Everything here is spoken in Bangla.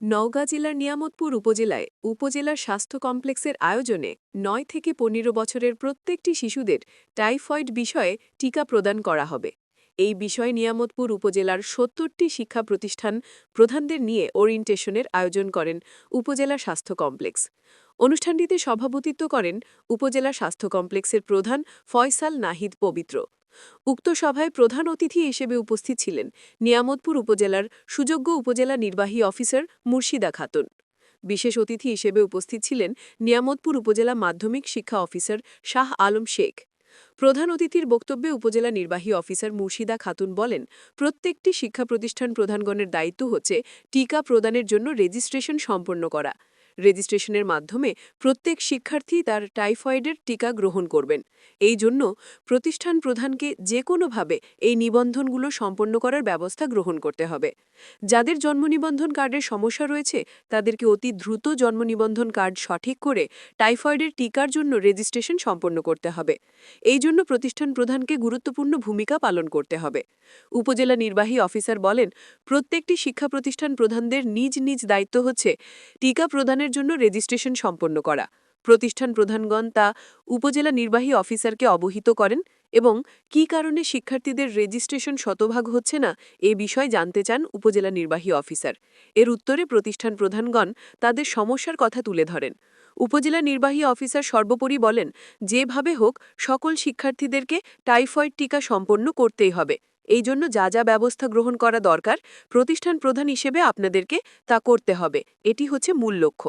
নওগাঁ জেলার নিয়ামতপুর উপজেলায় উপজেলার স্বাস্থ্য কমপ্লেক্সের আয়োজনে নয় থেকে পনেরো বছরের প্রত্যেকটি শিশুদের টাইফয়েড বিষয়ে টিকা প্রদান করা হবে। এই বিষয়ে নিয়ামতপুর উপজেলার সত্তরটি শিক্ষা প্রতিষ্ঠান প্রধানদের নিয়ে ওরিয়েন্টেশনের আয়োজন করেন উপজেলা স্বাস্থ্য কমপ্লেক্স। অনুষ্ঠানটিতে সভাপতিত্ব করেন উপজেলা স্বাস্থ্য কমপ্লেক্সের প্রধান ফয়সাল নাহিদ পবিত্র। উক্ত সভায় প্রধান অতিথি হিসেবে উপস্থিত ছিলেন নিয়ামতপুর উপজেলার সুযোগ্য উপজেলা নির্বাহী অফিসার মুর্শিদা খাতুন। বিশেষ অতিথি হিসেবে উপস্থিত ছিলেন নিয়ামতপুর উপজেলা মাধ্যমিক শিক্ষা অফিসার শাহ আলম শেখ। প্রধান অতিথির বক্তব্যে উপজেলা নির্বাহী অফিসার মুর্শিদা খাতুন বলেন, প্রত্যেকটি শিক্ষা প্রতিষ্ঠান প্রধানগণের দায়িত্ব হচ্ছে টিকা প্রদানের জন্য রেজিস্ট্রেশন সম্পন্ন করা। রেজিস্ট্রেশনের মাধ্যমে প্রত্যেক শিক্ষার্থী তার টাইফয়েডের টিকা গ্রহণ করবেন। এই জন্য প্রতিষ্ঠান প্রধানকে যে কোনোভাবে এই নিবন্ধনগুলো সম্পন্ন করার ব্যবস্থা গ্রহণ করতে হবে। যাদের জন্ম নিবন্ধন কার্ডের সমস্যা রয়েছে, তাদেরকে অতি দ্রুত জন্ম নিবন্ধন কার্ড সঠিক করে টাইফয়েডের টিকার জন্য রেজিস্ট্রেশন সম্পন্ন করতে হবে। এই জন্য প্রতিষ্ঠান প্রধানকে গুরুত্বপূর্ণ ভূমিকা পালন করতে হবে। উপজেলা নির্বাহী অফিসার বলেন, প্রত্যেকটি শিক্ষা প্রতিষ্ঠান প্রধানদের নিজ নিজ দায়িত্ব হচ্ছে টিকা প্রদানের জন্য রেজিস্ট্রেশন সম্পন্ন করা। প্রতিষ্ঠান প্রধানগণ তা উপজেলা নির্বাহী অফিসারকে অবহিত করেন এবং কী কারণে শিক্ষার্থীদের রেজিস্ট্রেশন শতভাগ হচ্ছে না এ বিষয় জানতে চান উপজেলা নির্বাহী অফিসার। এর উত্তরে প্রতিষ্ঠান প্রধানগণ তাদের সমস্যার কথা তুলে ধরেন। উপজেলা নির্বাহী অফিসার সর্বোপরি বলেন, যেভাবে হোক, সকল শিক্ষার্থীদেরকে টাইফয়েড টিকা সম্পন্ন করতেই হবে। এই জন্য যা যা ব্যবস্থা গ্রহণ করা দরকার, প্রতিষ্ঠান প্রধান হিসেবে আপনাদেরকে তা করতে হবে। এটি হচ্ছে মূল লক্ষ্য।